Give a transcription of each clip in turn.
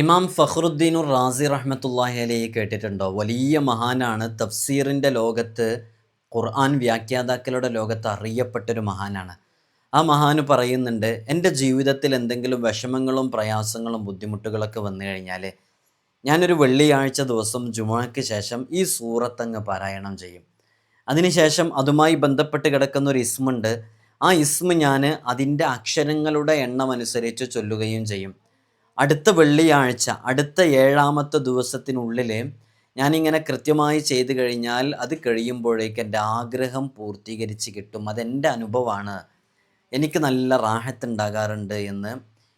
ഇമാം ഫഖറുദ്ദീനുർ റാസി റഹ്മത്തുല്ലാഹി അലൈഹി കേട്ടിട്ടുണ്ടോ? വലിയ മഹാനാണ് തഫ്സീറിന്റെ ലോകത്ത് ഖുർആൻ വ്യാഖ്യാതാക്കളുടെ ലോകത്ത് അറിയപ്പെട്ടൊരു മഹാനാണ്. ആ മഹാന് പറയുന്നുണ്ട് എന്റെ ജീവിതത്തിൽ എന്തെങ്കിലും വിഷമങ്ങളും പ്രയാസങ്ങളും ബുദ്ധിമുട്ടുകളൊക്കെ വന്നു കഴിഞ്ഞാൽ ഞാനൊരു വെള്ളിയാഴ്ച ദിവസം ജുമാക്ക് ശേഷം ഈ സൂറത്തങ്ങ് പാരായണം ചെയ്യും. അതിനുശേഷം അതുമായി ബന്ധപ്പെട്ട് കിടക്കുന്ന ഒരു ഇസ്മുണ്ട്. ആ ഇസ്മ ഞാൻ അതിന്റെ അക്ഷരങ്ങളുടെ എണ്ണം അനുസരിച്ച് ചൊല്ലുകയും ചെയ്യും. അടുത്ത വെള്ളിയാഴ്ച അടുത്ത ഏഴാമത്തെ ദിവസത്തിനുള്ളിൽ ഞാനിങ്ങനെ കൃത്യമായി ചെയ്തു കഴിഞ്ഞാൽ അത് കഴിയുമ്പോഴേക്ക് എന്റെ ആഗ്രഹം പൂർത്തീകരിച്ച് കിട്ടും. അതെന്റെ അനുഭവമാണ്. എനിക്ക് നല്ല റാഹത്ത് ഉണ്ടാകാറുണ്ട് എന്ന്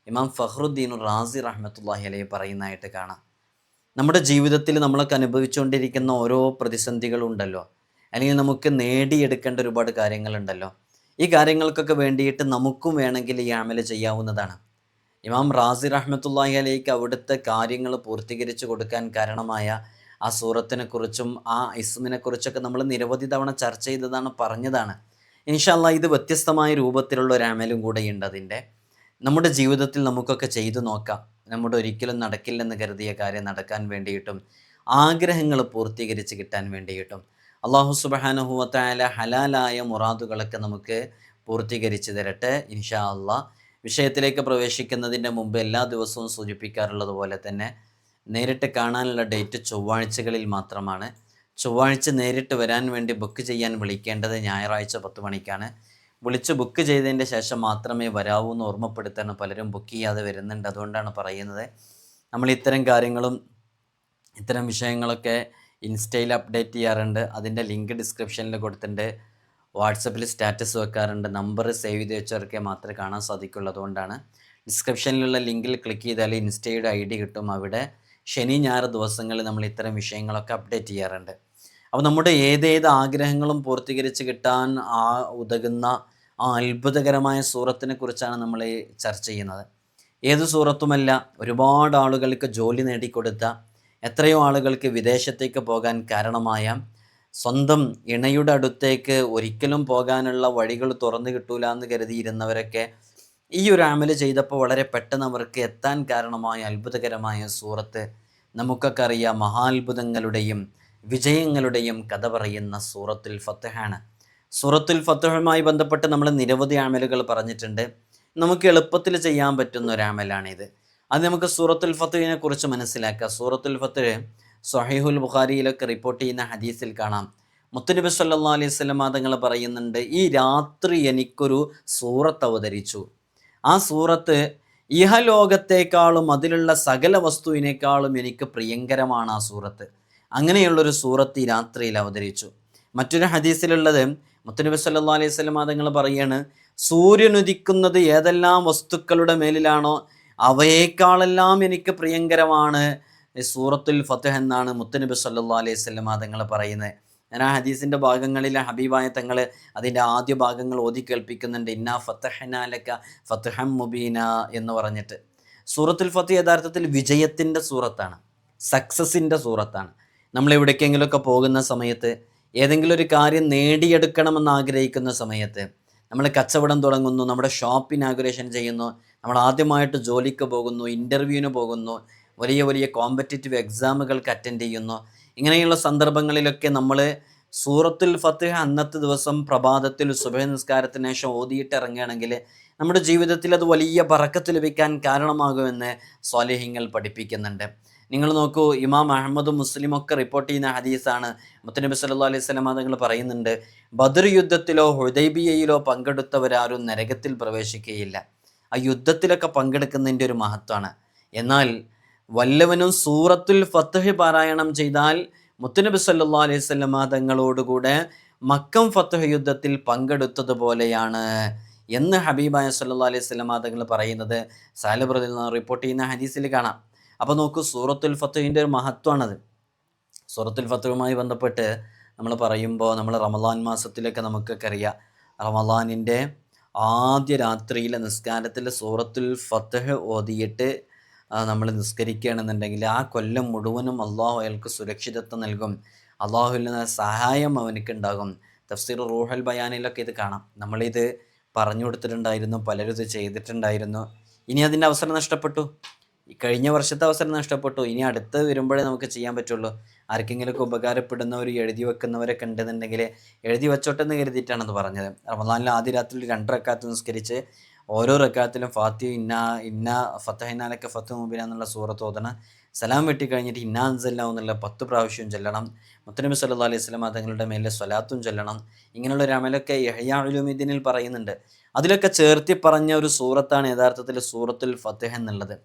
ഇമാം ഫഹ്റുദ്ദീൻ റാസി റഹ്മത്തുള്ളാഹി അലൈഹി പറയുന്നതായിട്ട് കാണാം. നമ്മുടെ ജീവിതത്തിൽ നമ്മളൊക്കെ അനുഭവിച്ചുകൊണ്ടിരിക്കുന്ന ഓരോ പ്രതിസന്ധികളുണ്ടല്ലോ അല്ലെങ്കിൽ നമുക്ക് നേടിയെടുക്കേണ്ട ഒരുപാട് കാര്യങ്ങളുണ്ടല്ലോ. ഈ കാര്യങ്ങൾക്കൊക്കെ വേണ്ടിയിട്ട് നമുക്കും വേണമെങ്കിൽ ഈ അമല ചെയ്യാവുന്നതാണ്. ഇമാം റാസി റഹ്മത്തുല്ലാഹി അലൈക്ക് അവിടുത്തെ കാര്യങ്ങൾ പൂർത്തീകരിച്ചു കൊടുക്കാൻ കാരണമായ ആ സൂറത്തിനെ കുറിച്ചും ആ ഇസ്മിനെ കുറിച്ചൊക്കെ നമ്മൾ നിരവധി തവണ ചർച്ച ചെയ്തതാണ് പറഞ്ഞതാണ്. ഇൻഷാല്ല ഇത് വ്യത്യസ്തമായ രൂപത്തിലുള്ള ഒരു അമലും കൂടെയുണ്ട് അതിന്റെ. നമ്മുടെ ജീവിതത്തിൽ നമുക്കൊക്കെ ചെയ്തു നോക്കാം. നമ്മുടെ ഒരിക്കലും നടക്കില്ലെന്ന് കരുതിയ കാര്യം നടക്കാൻ വേണ്ടിയിട്ടും ആഗ്രഹങ്ങൾ പൂർത്തീകരിച്ച് കിട്ടാൻ വേണ്ടിയിട്ടും അള്ളാഹു സുബാനഹുവത്തായ ഹലാലായ മുറാദുകളൊക്കെ നമുക്ക് പൂർത്തീകരിച്ച് തരട്ടെ ഇൻഷാ അള്ളാഹ് വിഷയത്തിലേക്ക് പ്രവേശിക്കുന്നതിന്റെ മുമ്പ് എല്ലാ ദിവസവും സൂചിപ്പിക്കാറുള്ളത് പോലെ തന്നെ നേരിട്ട് കാണാനുള്ള ഡേറ്റ് ചൊവ്വാഴ്ചകളിൽ മാത്രമാണ്. ചൊവ്വാഴ്ച നേരിട്ട് വരാൻ വേണ്ടി ബുക്ക് ചെയ്യാൻ വിളിക്കേണ്ടത് ഞായറാഴ്ച പത്ത് മണിക്കാണ്. വിളിച്ച് ബുക്ക് ചെയ്തതിന്റെ ശേഷം മാത്രമേ വരാവൂ എന്ന് ഓർമ്മപ്പെടുത്താണ് പലരും ബുക്ക് ചെയ്യാതെ വരുന്നുണ്ട്. അതുകൊണ്ടാണ് പറയുന്നത്. നമ്മൾ ഇത്തരം കാര്യങ്ങളും ഇത്തരം വിഷയങ്ങളൊക്കെ ഇൻസ്റ്റയിൽ അപ്ഡേറ്റ് ചെയ്യാറുണ്ട്. അതിന്റെ ലിങ്ക് ഡിസ്ക്രിപ്ഷനിൽ കൊടുത്തിട്ടുണ്ട്. വാട്സപ്പിൽ സ്റ്റാറ്റസ് വെക്കാറുണ്ട്. നമ്പർ സേവ് ചെയ്ത് വെച്ചവർക്കേ മാത്രമേ കാണാൻ സാധിക്കുള്ളൂ. അതുകൊണ്ടാണ് ഡിസ്ക്രിപ്ഷനിലുള്ള ലിങ്കിൽ ക്ലിക്ക് ചെയ്താൽ ഇൻസ്റ്റയുടെ ഐ ഡി കിട്ടും. അവിടെ ശനി ഞായർ ദിവസങ്ങളിൽ നമ്മൾ ഇത്തരം വിഷയങ്ങളൊക്കെ അപ്ഡേറ്റ് ചെയ്യാറുണ്ട്. അപ്പോൾ നമ്മുടെ ഏതേത് ആഗ്രഹങ്ങളും പൂർത്തീകരിച്ച് കിട്ടാൻ ആ ഉതകുന്ന ആ അത്ഭുതകരമായ സൂറത്തിനെ കുറിച്ചാണ് നമ്മൾ ചർച്ച ചെയ്യുന്നത്. ഏത് സൂറത്തുമല്ല ഒരുപാട് ആളുകൾക്ക് ജോലി നേടിക്കൊടുത്ത എത്രയോ ആളുകൾക്ക് വിദേശത്തേക്ക് പോകാൻ കാരണമായ സ്വന്തം ഇണയുടെ അടുത്തേക്ക് ഒരിക്കലും പോകാനുള്ള വഴികൾ തുറന്നു കിട്ടൂല എന്ന് കരുതിയിരുന്നവരൊക്കെ ഈ ഒരു അമൽ ചെയ്തപ്പോൾ വളരെ പെട്ടെന്ന് അവർക്ക് എത്താൻ കാരണമായ അത്ഭുതകരമായ സൂറത്ത് നമുക്കൊക്കെ അറിയാം. മഹാത്ഭുതങ്ങളുടെയും വിജയങ്ങളുടെയും കഥ പറയുന്ന സൂറത്തുൽ ഫത്തഹാണ് സൂറത്തുൽ ഫത്തഹുമായി ബന്ധപ്പെട്ട് നമ്മൾ നിരവധി ആമലുകൾ പറഞ്ഞിട്ടുണ്ട്. നമുക്ക് എളുപ്പത്തിൽ ചെയ്യാൻ പറ്റുന്ന ഒരു ആമലാണിത് അത് നമുക്ക് സൂറത്തുൽ ഫത്തുഹിനെ കുറിച്ച് മനസ്സിലാക്കാം. സൂറത്തുൽ ഫത്തുഹ് സൊഹൈഹുൽ ബുഖാരിയിലൊക്കെ റിപ്പോർട്ട് ചെയ്യുന്ന ഹദീസിൽ കാണാം. മുത്തുനബി സല്ലാ അലൈഹി സ്വലം തങ്ങൾ പറയുന്നുണ്ട് ഈ രാത്രി എനിക്കൊരു സൂറത്ത് അവതരിച്ചു. ആ സൂറത്ത് ഇഹലോകത്തേക്കാളും അതിലുള്ള സകല വസ്തുവിനേക്കാളും എനിക്ക് പ്രിയങ്കരമാണ് ആ സൂറത്ത്. അങ്ങനെയുള്ളൊരു സൂറത്ത് ഈ രാത്രിയിൽ അവതരിച്ചു. മറ്റൊരു ഹദീസിലുള്ളത് മുത്തനബി സല്ലാ അലൈഹി സ്വലം തങ്ങൾ പറയാണ് സൂര്യനുദിക്കുന്നത് ഏതെല്ലാം വസ്തുക്കളുടെ മേലിലാണോ? അവയേക്കാളെല്ലാം എനിക്ക് പ്രിയങ്കരമാണ്. സൂറത്തുൽ ഫത്തഹ് എന്നാണ് മുത്തനബി സല്ലാ അലൈഹി സ്വലം തങ്ങൾ പറയുന്നത്. ഞാൻ ആ ഹദീസിന്റെ ഭാഗങ്ങളിൽ ഹബീബായ തങ്ങൾ അതിന്റെ ആദ്യ ഭാഗങ്ങൾ ഓതി കേൾപ്പിക്കുന്നുണ്ട്. ഇന്ന ഫത്തഹനാലക്ക ഫത്തഹം മുബീന എന്ന് പറഞ്ഞിട്ട്. സൂറത്തുൽ ഫത്ത് യഥാർത്ഥത്തിൽ വിജയത്തിന്റെ സൂറത്താണ്. സക്സസിന്റെ സൂറത്താണ്. നമ്മൾ എവിടേക്കെങ്കിലുമൊക്കെ പോകുന്ന സമയത്ത് ഏതെങ്കിലും ഒരു കാര്യം നേടിയെടുക്കണമെന്ന് ആഗ്രഹിക്കുന്ന സമയത്ത് നമ്മൾ കച്ചവടം തുടങ്ങുന്നു നമ്മുടെ ഷോപ്പ് ഇനാഗുറേഷൻ ചെയ്യുന്നു നമ്മൾ ആദ്യമായിട്ട് ജോലിക്ക് പോകുന്നു ഇന്റർവ്യൂവിന് പോകുന്നു വലിയ വലിയ കോമ്പറ്റേറ്റീവ് എക്സാമുകൾക്ക് അറ്റൻഡ് ചെയ്യുന്നു. ഇങ്ങനെയുള്ള സന്ദർഭങ്ങളിലൊക്കെ നമ്മൾ സൂറത്തുൽ ഫത്തിഹ അന്നത്തെ ദിവസം പ്രഭാതത്തിൽ സുബഹ നിസ്കാരത്തിന് ശേഷം ഓതിയിട്ട് ഇറങ്ങുകയാണെങ്കിൽ നമ്മുടെ ജീവിതത്തിൽ അത് വലിയ പറക്കത്ത് ലഭിക്കാൻ കാരണമാകുമെന്ന് സ്വാലിഹിങ്ങൾ പഠിപ്പിക്കുന്നുണ്ട്. നിങ്ങൾ നോക്കൂ ഇമാം അഹമ്മദും മുസ്ലിം ഒക്കെ റിപ്പോർട്ട് ചെയ്യുന്ന ഹദീസാണ്. മുത്തനബി സല്ലു അലൈഹി സ്വലം തങ്ങൾ പറയുന്നുണ്ട് ബദർ യുദ്ധത്തിലോ ഹുദൈബിയയിലോ പങ്കെടുത്തവരാരും നരകത്തിൽ പ്രവേശിക്കുകയില്ല. ആ യുദ്ധത്തിലൊക്കെ പങ്കെടുക്കുന്നതിന്റെ ഒരു മഹത്വമാണ്. എന്നാൽ വല്ലവനും സൂറത്തുൽ ഫത്തഹ് പാരായണം ചെയ്താൽ മുത്തുനബി സല്ലാ അലൈഹി സ്വലമ തങ്ങളോടുകൂടെ മക്കം ഫത്തഹ് യുദ്ധത്തിൽ പങ്കെടുത്തതുപോലെയാണ് എന്ന് ഹബീബായ സല്ലാ അലൈഹി സ്വലമ തങ്ങൾ പറയുന്നത്. സാലബ്രതിൽ നിന്ന് റിപ്പോർട്ട് ചെയ്യുന്ന ഹദീസിൽ കാണാം. അപ്പോൾ നോക്കൂ സൂറത്തുൽ ഫത്തുഹിന്റെ ഒരു മഹത്വമാണത് സൂറത്തുൽ ഫത്തുഹുമായി ബന്ധപ്പെട്ട് നമ്മൾ പറയുമ്പോൾ നമ്മൾ റമദാൻ മാസത്തിലൊക്കെ നമുക്കൊക്കെ അറിയാം. റമദാനിന്റെ ആദ്യ രാത്രിയിലെ നിസ്കാരത്തിൽ സൂറത്തുൽ ഫത്തഹ് ഓതിയിട്ട് നമ്മൾ നിസ്കരിക്കുകയാണെന്നുണ്ടെങ്കിൽ ആ കൊല്ലം മുഴുവനും അള്ളാഹു അയാൾക്ക് സുരക്ഷിതത്വം നൽകും. അള്ളാഹുവിൽ നിന്ന് സഹായം അവനക്ക് ഉണ്ടാകും തഫ്സീർ റൂഹൽ ബയാനിലൊക്കെ ഇത് കാണാം. നമ്മളിത് പറഞ്ഞു കൊടുത്തിട്ടുണ്ടായിരുന്നു പലരും ഇത് ചെയ്തിട്ടുണ്ടായിരുന്നു. ഇനി അതിന്റെ അവസരം നഷ്ടപ്പെട്ടു. കഴിഞ്ഞ വർഷത്തെ അവസരം നഷ്ടപ്പെട്ടു. ഇനി അടുത്ത് വരുമ്പോഴേ നമുക്ക് ചെയ്യാൻ പറ്റുള്ളൂ. ആർക്കെങ്കിലുമൊക്കെ ഉപകാരപ്പെടുന്നവർ എഴുതി വെക്കുന്നവരൊക്കെ ഉണ്ടെന്നുണ്ടെങ്കിൽ എഴുതി വെച്ചോട്ടെന്ന് കരുതിയിട്ടാണെന്ന് പറഞ്ഞത്. റമദാനിൽ ആദ്യ രാത്രിയിൽ രണ്ട് റക്കാത്ത് നിസ്കരിച്ച് ഓരോ റക്കാത്തിലും ഫാത്തി ഇന്ന ഇന്ന ഫത്തഹിനാലൊക്കെ ഫത്ത് മുബിന എന്നുള്ള സൂറത്ത് ഓതണം. സലാം വെട്ടിക്കഴിഞ്ഞിട്ട് ഇന്നാ അൻസല്ല എന്നുള്ള പത്ത് പ്രാവശ്യവും ചൊല്ലണം. മുത്തനബി സല്ലാ അലൈഹി സ്വലം തങ്ങളുടെ മേലെ സ്വലാത്തും ചൊല്ലണം. ഇങ്ങനെയുള്ള ഒരു അമലൊക്കെ യഹയാലുമിദ്ദീനിൽ പറയുന്നുണ്ട്. അതിലൊക്കെ ചേർത്തി പറഞ്ഞ ഒരു സൂറത്താണ് യഥാർത്ഥത്തിൽ സൂറത്തുൽ ഫത്തഹ് എന്നുള്ളത്.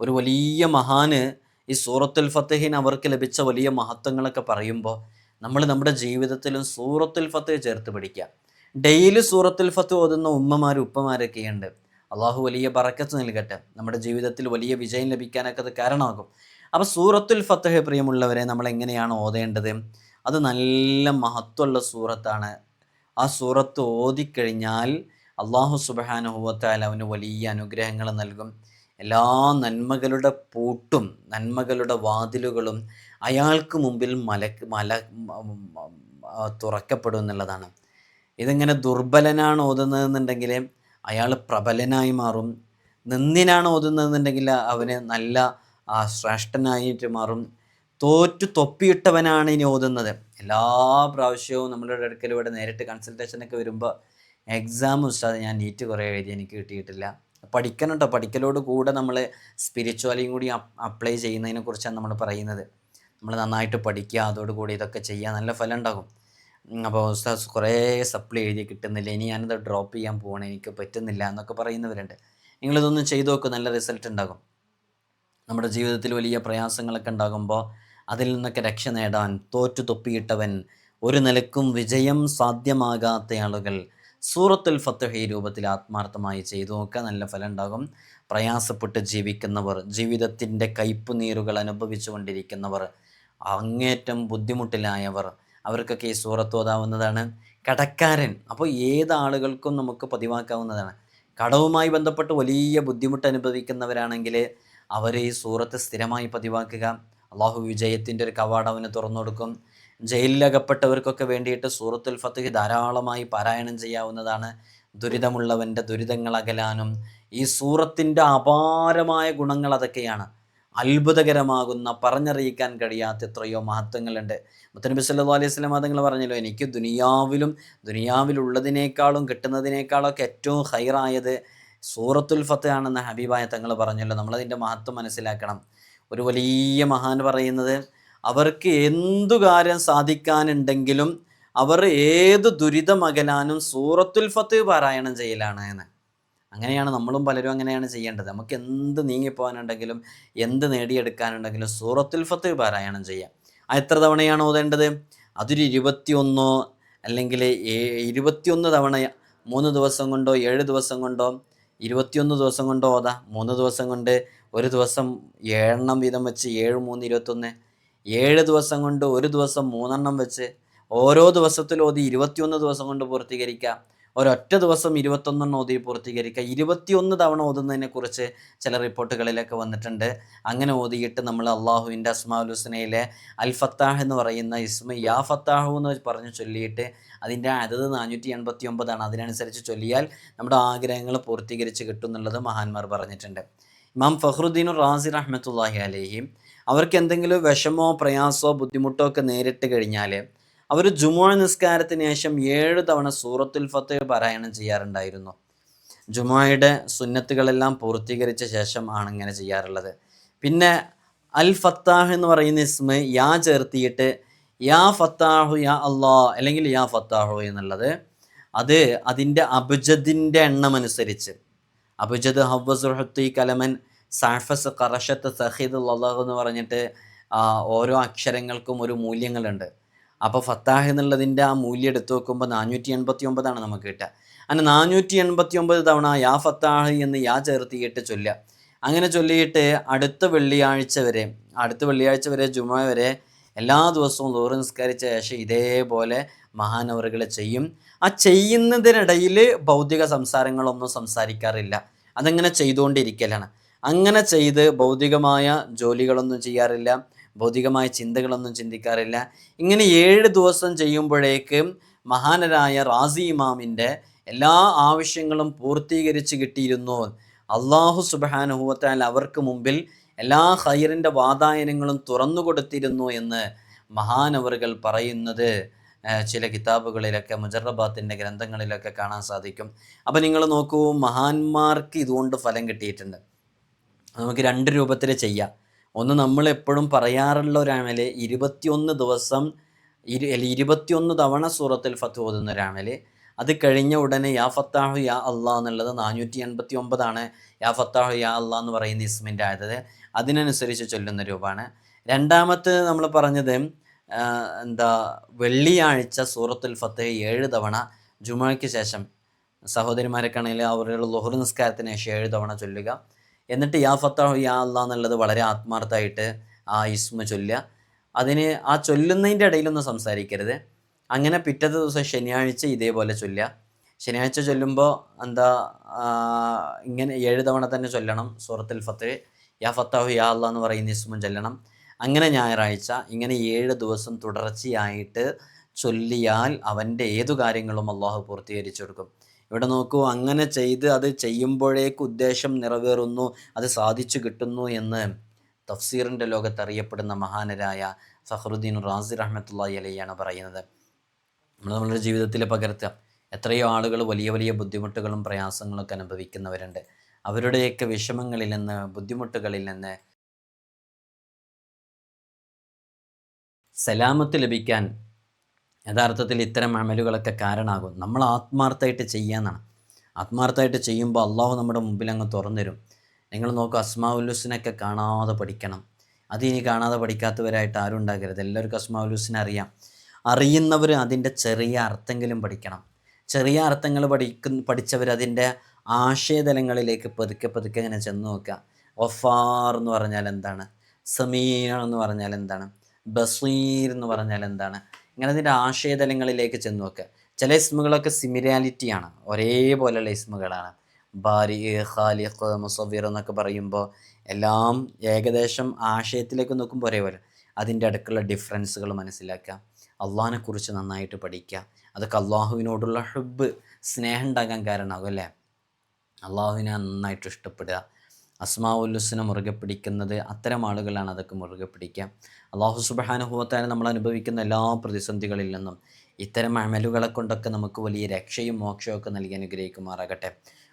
ഒരു വലിയ മഹാന് ഈ സൂറത്തുൽ ഫത്തഹിന് അവർക്ക് ലഭിച്ച വലിയ മഹത്വങ്ങളൊക്കെ പറയുമ്പോൾ നമ്മൾ നമ്മുടെ ജീവിതത്തിലും സൂറത്തുൽ ഫത്തഹ് ചേർത്ത് പിടിക്കുക. ഡെയിലി സൂറത്തുൽ ഫത്ത് ഓതുന്ന ഉമ്മമാർ ഉപ്പമാരൊക്കെയുണ്ട്. അള്ളാഹു വലിയ പറക്കത്ത് നൽകട്ടെ. നമ്മുടെ ജീവിതത്തിൽ വലിയ വിജയം ലഭിക്കാനൊക്കെ അത് കാരണമാകും. അപ്പോൾ സൂറത്തുൽ ഫത്തഹ് പ്രിയമുള്ളവരെ നമ്മൾ എങ്ങനെയാണ് ഓതേണ്ടത്? അത് നല്ല മഹത്വമുള്ള സൂറത്താണ്. ആ സൂറത്ത് ഓതിക്കഴിഞ്ഞാൽ അള്ളാഹു സുബഹാനുഭവത്താൽ അവന് വലിയ അനുഗ്രഹങ്ങൾ നൽകും. എല്ലാ നന്മകളുടെ പൂട്ടും നന്മകളുടെ വാതിലുകളും അയാൾക്ക് മുമ്പിൽ മല മല തുറക്കപ്പെടും എന്നുള്ളതാണ്. ഇതിങ്ങനെ ദുർബലനാണ് ഓതുന്നതെന്നുണ്ടെങ്കിൽ അയാൾ പ്രബലനായി മാറും. നിന്നിനാണ് ഓതുന്നതെന്നുണ്ടെങ്കിൽ അവന് നല്ല ശ്രേഷ്ഠനായിട്ട് മാറും. തോറ്റു തൊപ്പിയിട്ടവനാണ് ഇനി ഓതുന്നത്. എല്ലാ പ്രാവശ്യവും നമ്മളുടെ അടുക്കൽ ഇവിടെ നേരിട്ട് കൺസൾട്ടേഷനൊക്കെ വരുമ്പോൾ എക്സാം ഉസ്താദ് ഞാൻ നീറ്റ് കുറേ എഴുതി എനിക്ക് കിട്ടിയിട്ടില്ല. പഠിക്കണം കേട്ടോ പഠിക്കലോട് കൂടെ നമ്മൾ സ്പിരിച്വാലിയും കൂടി അപ്ലൈ ചെയ്യുന്നതിനെ കുറിച്ചാണ് നമ്മൾ പറയുന്നത്. നമ്മൾ നന്നായിട്ട് പഠിക്കുക അതോടുകൂടി ഇതൊക്കെ ചെയ്യുക നല്ല ഫലം ഉണ്ടാകും. അപ്പോൾ ഉസ്താസ് കുറേ സപ്ലൈ എഴുതി കിട്ടുന്നില്ല. ഇനി ഞാനത് ഡ്രോപ്പ് ചെയ്യാൻ പോകണം എനിക്ക് പറ്റുന്നില്ല എന്നൊക്കെ പറയുന്നവരുണ്ട്. നിങ്ങളിതൊന്നും ചെയ്തു നോക്കും. നല്ല റിസൾട്ട് ഉണ്ടാകും. നമ്മുടെ ജീവിതത്തിൽ വലിയ പ്രയാസങ്ങളൊക്കെ ഉണ്ടാകുമ്പോൾ അതിൽ നിന്നൊക്കെ രക്ഷ നേടാൻ തോറ്റു തൊപ്പിയിട്ടവൻ ഒരു നിലക്കും വിജയം സാധ്യമാകാത്ത ആളുകൾ സൂറത്തുൽ ഫത്തഹി രൂപത്തിൽ ആത്മാർത്ഥമായി ചെയ്തു നോക്കുക. നല്ല ഫലം ഉണ്ടാകും. പ്രയാസപ്പെട്ട് ജീവിക്കുന്നവർ ജീവിതത്തിന്റെ കയ്പ് നീരുകൾ അനുഭവിച്ചു കൊണ്ടിരിക്കുന്നവർ അങ്ങേറ്റം ബുദ്ധിമുട്ടിലായവർ അവർക്കൊക്കെ ഈ സൂറത്ത് ഓതാവുന്നതാണ്. കടക്കാരൻ. അപ്പോൾ ഏത് ആളുകൾക്കും നമുക്ക് പതിവാക്കാവുന്നതാണ്. കടവുമായി ബന്ധപ്പെട്ട് വലിയ ബുദ്ധിമുട്ട് അനുഭവിക്കുന്നവരാണെങ്കിൽ അവർ ഈ സൂറത്ത് സ്ഥിരമായി പതിവാക്കുക. അള്ളാഹു വിജയത്തിന്റെ ഒരു കവാടം അവന് തുറന്നു കൊടുക്കും. ജയിലിലകപ്പെട്ടവർക്കൊക്കെ വേണ്ടിയിട്ട് സൂറത്തുൽ ഫത്തുഹ് ധാരാളമായി പാരായണം ചെയ്യാവുന്നതാണ്. ദുരിതമുള്ളവന്റെ ദുരിതങ്ങൾ അകലാനും. ഈ സൂറത്തിന്റെ അപാരമായ ഗുണങ്ങൾ അതൊക്കെയാണ്. അത്ഭുതകരമാകുന്ന പറഞ്ഞറിയിക്കാൻ കഴിയാത്ത എത്രയോ മഹത്വങ്ങളുണ്ട്. മുത്തനബി സല്ലു അലൈഹി സ്വലം തങ്ങൾ പറഞ്ഞല്ലോ എനിക്ക് ദുനിയാവിലും ദുനിയാവിലുള്ളതിനേക്കാളും കിട്ടുന്നതിനേക്കാളൊക്കെ ഏറ്റവും ഹൈറായത് സൂറത്തുൽ ഫത്ത് ഹബീബായ തങ്ങൾ പറഞ്ഞല്ലോ. നമ്മളതിന്റെ മഹത്വം മനസ്സിലാക്കണം. ഒരു വലിയ മഹാൻ പറയുന്നത് അവർക്ക് എന്തു കാര്യം സാധിക്കാനുണ്ടെങ്കിലും അവർ ഏത് ദുരിതമകലാനും സൂറത്തുൽ ഫത്ത് പാരായണം ചെയ്യലാണ് എന്ന്. അങ്ങനെയാണ് നമ്മളും പലരും അങ്ങനെയാണ് ചെയ്യേണ്ടത്. നമുക്ക് എന്ത് നീങ്ങിപ്പോകാനുണ്ടെങ്കിലും എന്ത് നേടിയെടുക്കാനുണ്ടെങ്കിലും സൂറത്തുൽ ഫത്ത് പാരായണം ചെയ്യാം. ആ എത്ര തവണയാണ് ഓതേണ്ടത്? അതൊരു ഇരുപത്തിയൊന്നോ അല്ലെങ്കിൽ ഇരുപത്തിയൊന്ന് തവണ മൂന്ന് ദിവസം കൊണ്ടോ ഏഴ് ദിവസം കൊണ്ടോ ഇരുപത്തിയൊന്ന് ദിവസം കൊണ്ടോ ഓതാ. മൂന്ന് ദിവസം കൊണ്ട് ഒരു ദിവസം ഏഴെണ്ണം വീതം വെച്ച് ഏഴ് മൂന്ന് ഇരുപത്തൊന്ന് ഏഴ് ദിവസം കൊണ്ട് ഒരു ദിവസം മൂന്നെണ്ണം വെച്ച് ഓരോ ദിവസത്തിലും ഓതി ഇരുപത്തിയൊന്ന് ദിവസം കൊണ്ട് പൂർത്തീകരിക്കാം. ഒരൊറ്റ ദിവസം ഇരുപത്തൊന്നെണ്ണം ഓതി പൂർത്തീകരിക്കുക. ഇരുപത്തിയൊന്ന് തവണ ഓതുന്നതിനെക്കുറിച്ച് ചില റിപ്പോർട്ടുകളിലൊക്കെ വന്നിട്ടുണ്ട്. അങ്ങനെ ഓതിയിട്ട് നമ്മൾ അള്ളാഹുവിന്റെ അസ്മാഉൽ ഹുസ്നയിലെ അൽ ഫത്താഹ് എന്ന് പറയുന്ന ഇസ്മ യാ ഫത്താഹു എന്ന് പറഞ്ഞ് ചൊല്ലിയിട്ട് അതിന്റെ അതത് നാനൂറ്റി എൺപത്തി ഒമ്പതാണ് അതിനനുസരിച്ച് ചൊല്ലിയാൽ നമ്മുടെ ആഗ്രഹങ്ങൾ പൂർത്തീകരിച്ച് കിട്ടും എന്നുള്ളത് മഹാന്മാർ പറഞ്ഞിട്ടുണ്ട്. ഇമാം ഫഹ്റുദ്ദീൻ റാസി റഹ്മത്തുല്ലാഹി അലഹിം അവർക്ക് എന്തെങ്കിലും വിഷമോ പ്രയാസോ ബുദ്ധിമുട്ടോ ഒക്കെ നേരിട്ട് കഴിഞ്ഞാൽ അവർ ജുമുഅ നിസ്കാരത്തിന് ശേഷം ഏഴ് തവണ സൂറത്തുൽ ഫത്ത് പാരായണം ചെയ്യാറുണ്ടായിരുന്നു. ജുമുഅയുടെ സുന്നത്തുകളെല്ലാം പൂർത്തീകരിച്ച ശേഷം ആണ് ഇങ്ങനെ ചെയ്യാറുള്ളത്. പിന്നെ അൽ ഫത്താഹ് എന്ന് പറയുന്ന ഇസ്മ യാ ചേർത്തിയിട്ട് യാ ഫത്താഹു യാ അള്ളാ അല്ലെങ്കിൽ യാ ഫത്താഹു എന്നുള്ളത് അത് അതിന്റെ അബുജദിന്റെ എണ്ണം അനുസരിച്ച്. അബുജദ് ഹവസുഹത്തി കലമൻ സാഫസ് കറഷത്ത് സഹീദ് അള്ളാഹ് എന്ന് പറഞ്ഞിട്ട് ഓരോ അക്ഷരങ്ങൾക്കും ഒരു മൂല്യങ്ങളുണ്ട്. അപ്പോൾ ഫത്താഹ് എന്നുള്ളതിന്റെ ആ മൂല്യം എടുത്തു നോക്കുമ്പോൾ നാനൂറ്റി എൺപത്തി ഒമ്പതാണ് നമുക്ക് കിട്ടുക. അങ്ങനെ നാനൂറ്റി എൺപത്തി ഒമ്പത് തവണ യാ ഫത്താഹ് എന്ന് യാ ചേർത്തിയിട്ട് ചൊല്ലുക. അങ്ങനെ ചൊല്ലിയിട്ട് അടുത്ത വെള്ളിയാഴ്ച വരെ അടുത്ത വെള്ളിയാഴ്ച വരെ ജുമ വരെ എല്ലാ ദിവസവും ലോറ് നിസ്കരിച്ച ശേഷം ഇതേപോലെ മഹാനവറുകൾ ചെയ്യും. ആ ചെയ്യുന്നതിനിടയിൽ ഭൗതിക സംസാരങ്ങളൊന്നും സംസാരിക്കാറില്ല. അതങ്ങനെ ചെയ്തുകൊണ്ടിരിക്കലാണ്. അങ്ങനെ ചെയ്ത് ഭൗതികമായ ജോലികളൊന്നും ചെയ്യാറില്ല. ഭൗതികമായ ചിന്തകളൊന്നും ചിന്തിക്കാറില്ല. ഇങ്ങനെ ഏഴ് ദിവസം ചെയ്യുമ്പോഴേക്കും മഹാനരായ റാസി ഇമാമിന്റെ എല്ലാ ആവശ്യങ്ങളും പൂർത്തീകരിച്ച് കിട്ടിയിരുന്നു. അള്ളാഹു സുബാനുഭവത്താൽ അവർക്ക് മുമ്പിൽ എല്ലാ ഹൈറിന്റെ വാതായനങ്ങളും തുറന്നു കൊടുത്തിരുന്നു എന്ന് മഹാനവറുകൾ പറയുന്നത്. ചില കിതാബുകളിലൊക്കെ മുജറബാത്തിന്റെ ഗ്രന്ഥങ്ങളിലൊക്കെ കാണാൻ സാധിക്കും. അപ്പോൾ നിങ്ങൾ നോക്കൂ മഹാന്മാർക്ക് ഇതുകൊണ്ട് ഫലം കിട്ടിയിട്ടുണ്ട്. നമുക്ക് രണ്ട് രൂപത്തിൽ ചെയ്യാം. ഒന്ന് നമ്മൾ എപ്പോഴും പറയാറുള്ള ഒരു അമൽ ഇരുപത്തിയൊന്ന് ദിവസം ഇരു ഇരുപത്തിയൊന്ന് തവണ സൂറത്തിൽ ഫത്ത് ഓതുന്ന ഒരു അമൽ അത് കഴിഞ്ഞ ഉടനെ യാ ഫത്താഹു യാ അള്ളാ എന്നുള്ളത് നാനൂറ്റി എൺപത്തി ഒമ്പതാണ് യാ ഫത്താഹു യാ അള്ളാ എന്ന് പറയുന്ന ഇസ്മിന്റെ ആയത്. അതിനനുസരിച്ച് ചൊല്ലുന്ന രൂപമാണ്. രണ്ടാമത്തെ നമ്മൾ പറഞ്ഞത് എന്താ വെള്ളിയാഴ്ച സൂറത്തുൽ ഫത്ത് ഏഴ് തവണ ജുമയ്ക്ക് ശേഷം സഹോദരിമാരൊക്കെ ആണെങ്കിൽ അവരുടെ ലുഹർ നിസ്കാരത്തിന് ശേഷം ഏഴ് തവണ ചൊല്ലുക. എന്നിട്ട് യാ ഫത്താഹു യാ അല്ലാ എന്നുള്ളത് വളരെ ആത്മാർത്ഥമായിട്ട് ആ ഇസ്മ ചൊല്ലുക. അതിന് ആ ചൊല്ലുന്നതിന്റെ ഇടയിലൊന്നും സംസാരിക്കരുത്. അങ്ങനെ പിറ്റത്തെ ദിവസം ശനിയാഴ്ച ഇതേപോലെ ചൊല്ലുക. ശനിയാഴ്ച ചൊല്ലുമ്പോൾ എന്താ ഇങ്ങനെ ഏഴ് തവണ തന്നെ ചൊല്ലണം സൂറത്തുൽ ഫത്ത് യാ ഫത്താഹു യാ അല്ലാ എന്ന് പറയുന്ന ഇസ്മും ചൊല്ലണം. അങ്ങനെ ഞായറാഴ്ച ഇങ്ങനെ ഏഴ് ദിവസം തുടർച്ചയായിട്ട് ചൊല്ലിയാൽ അവന്റെ ഏതു കാര്യങ്ങളും അള്ളാഹു പൂർത്തീകരിച്ചു കൊടുക്കും. ഇവിടെ നോക്കൂ അങ്ങനെ ചെയ്ത് അത് ചെയ്യുമ്പോഴേക്ക് ഉദ്ദേശം നിറവേറുന്നു അത് സാധിച്ചു കിട്ടുന്നു എന്ന് തഫ്സീറിന്റെ ലോകത്ത് അറിയപ്പെടുന്ന മഹാനരായ ഫഹ്റുദ്ദീൻ റാസി റഹ്മത്തുള്ളി അലിയാണ് പറയുന്നത്. നമ്മൾ നമ്മളുടെ ജീവിതത്തിൽ പകർത്തുക എത്രയോ ആളുകൾ വലിയ വലിയ ബുദ്ധിമുട്ടുകളും പ്രയാസങ്ങളൊക്കെ അനുഭവിക്കുന്നവരുണ്ട്. അവരുടെയൊക്കെ വിഷമങ്ങളിൽ നിന്ന് ബുദ്ധിമുട്ടുകളിൽ നിന്ന് സലാമത്ത് ലഭിക്കാൻ യഥാർത്ഥത്തിൽ ഇത്തരം അമലുകളൊക്കെ കാരണമാകും. നമ്മൾ ആത്മാർത്ഥമായിട്ട് ചെയ്യാന്നാണ്. ആത്മാർത്ഥമായിട്ട് ചെയ്യുമ്പോൾ അള്ളാഹു നമ്മുടെ മുമ്പിൽ അങ്ങ് തുറന്നുതരും. നിങ്ങൾ നോക്കുക അസ്മാവുല്ലുസിനൊക്കെ കാണാതെ പഠിക്കണം. അത് ഇനി കാണാതെ പഠിക്കാത്തവരായിട്ട് ആരും ഉണ്ടാകരുത്. എല്ലാവർക്കും അസ്മാവുല്ലുസിനെ അറിയാം. അറിയുന്നവർ അതിന്റെ ചെറിയ അർത്ഥങ്ങളും പഠിക്കണം. ചെറിയ അർത്ഥങ്ങൾ പഠിക്കുന്ന പഠിച്ചവർ അതിന്റെ ആശയതലങ്ങളിലേക്ക് പതുക്കെ പതുക്കെ ഇങ്ങനെ ചെന്ന് നോക്കുക. ഒഫാർ എന്ന് പറഞ്ഞാൽ എന്താണ്? സമീർ എന്ന് പറഞ്ഞാൽ എന്താണ്? ബസീർ എന്ന് പറഞ്ഞാൽ എന്താണ്? ഇങ്ങനെ അതിന്റെ ആശയതലങ്ങളിലേക്ക് ചെന്ന് നോക്കുക ചില ഇസ്മുകളൊക്കെ സിമിലാലിറ്റിയാണ് ഒരേപോലെയുള്ള ഇസ്മുകളാണ്. ബാരി ഖാലിഖ് മുസവിർ എന്നൊക്കെ പറയുമ്പോൾ എല്ലാം ഏകദേശം ആശയത്തിലേക്ക് നോക്കുമ്പോൾ ഒരേപോലെ. അതിന്റെ അടുക്കുള്ള ഡിഫറൻസുകൾ മനസ്സിലാക്കുക. അള്ളാഹിനെക്കുറിച്ച് നന്നായിട്ട് പഠിക്കുക. അതൊക്കെ അള്ളാഹുവിനോടുള്ള ഹുബ് സ്നേഹം ഉണ്ടാകാൻ കാരണമാകും അല്ലേ? അള്ളാഹുവിനെ നന്നായിട്ട് ഇഷ്ടപ്പെടുക. അസ്മാവുല്ലുസിനെ മുറുകെ പിടിക്കുന്നത് അത്തരം ആളുകളാണ് അതൊക്കെ മുറുകെ പിടിക്കുക. അള്ളാഹു സുബഹാനുഭവത്താൽ നമ്മൾ അനുഭവിക്കുന്ന എല്ലാ പ്രതിസന്ധികളിൽ നിന്നും ഇത്തരം അമലുകളെ കൊണ്ടൊക്കെ നമുക്ക് വലിയ രക്ഷയും മോക്ഷമൊക്കെ നൽകി അനുഗ്രഹിക്കുമാറാകട്ടെ.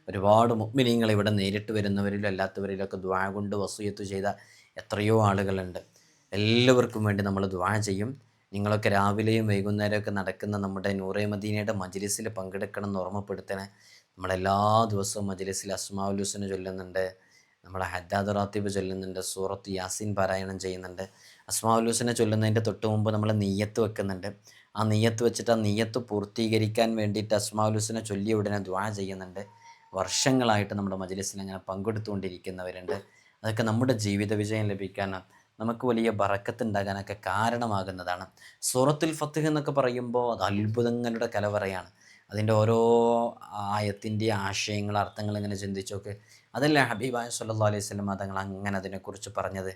ഒരുപാട് മുഗ്മിനീങ്ങൾ ഇവിടെ നേരിട്ട് വരുന്നവരിലും അല്ലാത്തവരിലൊക്കെ ദ്വാ കൊണ്ട് വസൂയത്ത് ചെയ്ത എത്രയോ ആളുകളുണ്ട്. എല്ലാവർക്കും വേണ്ടി നമ്മൾ ദ്വാ ചെയ്യും. നിങ്ങളൊക്കെ രാവിലെയും വൈകുന്നേരമൊക്കെ നടക്കുന്ന നമ്മുടെ നൂറേ മദീനയുടെ മജ്ലിസിൽ പങ്കെടുക്കണം എന്ന് ഓർമ്മപ്പെടുത്തണേ. നമ്മളെല്ലാ ദിവസവും മജ്ലിസിൽ അസ്മാവുലുസിന് ചൊല്ലുന്നുണ്ട്. നമ്മളെ ഹദ്ദാദ് റാത്തീബ് ചൊല്ലുന്നുണ്ട് സൂറത്ത് യാസീൻ പാരായണം ചെയ്യുന്നുണ്ട് അസ്മാവുലൂസിനെ ചൊല്ലുന്നതിന്റെ തൊട്ട് മുമ്പ് നമ്മൾ നെയ്യത്ത് വെക്കുന്നുണ്ട്. ആ നെയ്യത്ത് വെച്ചിട്ട് ആ നെയ്യത്ത് പൂർത്തീകരിക്കാൻ വേണ്ടിയിട്ട് അസ്മാവുലൂസിനെ ചൊല്ലിയ ഉടനെ ദ്വാ ചെയ്യുന്നുണ്ട്. വർഷങ്ങളായിട്ട് നമ്മുടെ മജ്ലിസിൽ അങ്ങനെ പങ്കെടുത്തുകൊണ്ടിരിക്കുന്നവരുണ്ട്. അതൊക്കെ നമ്മുടെ ജീവിത വിജയം ലഭിക്കാൻ നമുക്ക് വലിയ ബറക്കത്ത് ഉണ്ടാകാനൊക്കെ കാരണമാകുന്നതാണ്. സൂറത്തുൽ ഫത്തുഹ് എന്നൊക്കെ പറയുമ്പോൾ അത് അത്ഭുതങ്ങളുടെ കലവറയാണ്. അതിന്റെ ഓരോ ആയത്തിന്റെ ആശയങ്ങൾ അർത്ഥങ്ങൾ ഇങ്ങനെ ചിന്തിച്ചു നോക്ക്. അതല്ലേ ഹബീബായ സല്ലാ അലൈഹി സ്വലം തങ്ങൾ അങ്ങനെ അതിനെക്കുറിച്ച് പറഞ്ഞത്?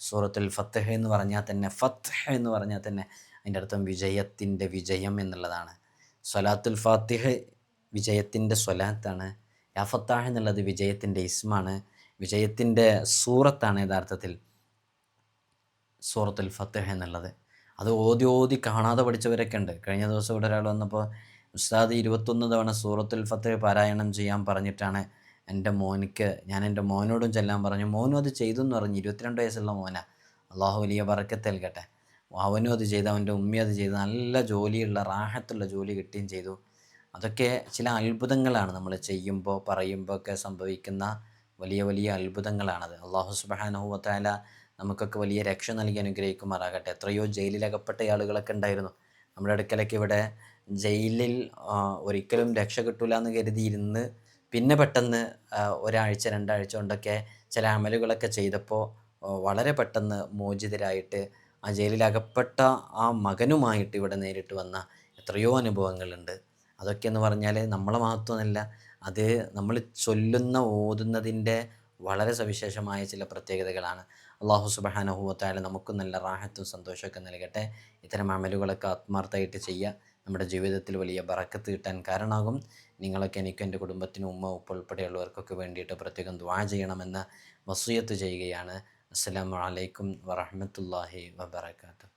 സൂറത്തുൽ ഫത്തഹ് എന്ന് പറഞ്ഞാൽ തന്നെ ഫത്ത് എന്ന് പറഞ്ഞാൽ തന്നെ അതിന്റെ അർത്ഥം വിജയത്തിന്റെ വിജയം എന്നുള്ളതാണ്. സ്വലാത്തുൽ ഫാത്തിഹ് വിജയത്തിന്റെ സ്വലാത്താണ്. യാ ഫത്താഹ് എന്നുള്ളത് വിജയത്തിന്റെ ഇസ്മാണ്. വിജയത്തിന്റെ സൂറത്താണ് യഥാർത്ഥത്തിൽ സൂറത്തുൽ ഫത്തഹ് എന്നുള്ളത്. അത് ഓതി ഓതി കാണാതെ പഠിച്ചവരൊക്കെ ഉണ്ട്. കഴിഞ്ഞ ദിവസം ഇവിടെ ഒരാൾ വന്നപ്പോൾ ഉസ്താദ് ഇരുപത്തൊന്ന് തവണ സൂറത്തുൽ ഫത്തഹ് പാരായണം ചെയ്യാൻ പറഞ്ഞിട്ടാണ് എന്റെ മോനിക്ക് ഞാൻ എന്റെ മോനോടും ചെല്ലാൻ പറഞ്ഞു മോനും അത് ചെയ്തു എന്ന് പറഞ്ഞു ഇരുപത്തിരണ്ട് വയസ്സുള്ള മോന. അള്ളാഹു വലിയ പറക്കത്ത് നൽകട്ടെ അവനും അത് ചെയ്തു അവന്റെ ഉമ്മയും അത് ചെയ്തു നല്ല ജോലിയുള്ള റാഹത്തുള്ള ജോലി കിട്ടുകയും ചെയ്തു. അതൊക്കെ ചില അത്ഭുതങ്ങളാണ് നമ്മൾ ചെയ്യുമ്പോൾ പറയുമ്പോൾ ഒക്കെ സംഭവിക്കുന്ന വലിയ വലിയ അത്ഭുതങ്ങളാണത്. അള്ളാഹു സുബാനുഹുവത്താല നമുക്കൊക്കെ വലിയ രക്ഷ നൽകി അനുഗ്രഹിക്കുമാറാകട്ടെ. എത്രയോ ജയിലിലകപ്പെട്ട ആളുകളൊക്കെ ഉണ്ടായിരുന്നു. നമ്മുടെ അടുക്കലൊക്കെ ഇവിടെ ജയിലിൽ ഒരിക്കലും രക്ഷ കിട്ടൂല എന്ന് കരുതിയിരുന്ന് പിന്നെ പെട്ടെന്ന് ഒരാഴ്ച രണ്ടാഴ്ച കൊണ്ടൊക്കെ ചില അമലുകളൊക്കെ ചെയ്തപ്പോൾ വളരെ പെട്ടെന്ന് മോചിതരായിട്ട് ആ ജയിലിലകപ്പെട്ട ആ മകനുമായിട്ട് ഇവിടെ നേരിട്ട് വന്ന എത്രയോ അനുഭവങ്ങളുണ്ട്. അതൊക്കെ എന്ന് പറഞ്ഞാൽ നമ്മളെ മാത്രമല്ല അത് നമ്മൾ ചൊല്ലുന്ന ഓതുന്നതിന്റെ വളരെ സവിശേഷമായ ചില പ്രത്യേകതകളാണ്. അള്ളാഹു സുബഹാനഹുവത്തായാലും നമുക്ക് നല്ല റാഹത്തും സന്തോഷമൊക്കെ നൽകട്ടെ. ഇത്തരം അമലുകളൊക്കെ ആത്മാർത്ഥമായിട്ട് ചെയ്യുക നമ്മുടെ ജീവിതത്തിൽ വലിയ ബറക്കത്ത് കിട്ടാൻ കാരണമാകും. നിങ്ങളൊക്കെ എനിക്കും എന്റെ കുടുംബത്തിനും ഉമ്മ ഉപ്പ ഉൾപ്പെടെയുള്ളവർക്കൊക്കെ വേണ്ടിയിട്ട് പ്രത്യേകം ദ്വാ ചെയ്യണമെന്ന് വസൂയത്ത് ചെയ്യുകയാണ്. അസ്സലാമു അലൈക്കും വറഹ്മത്തുള്ളാഹി വബറകാതുഹു.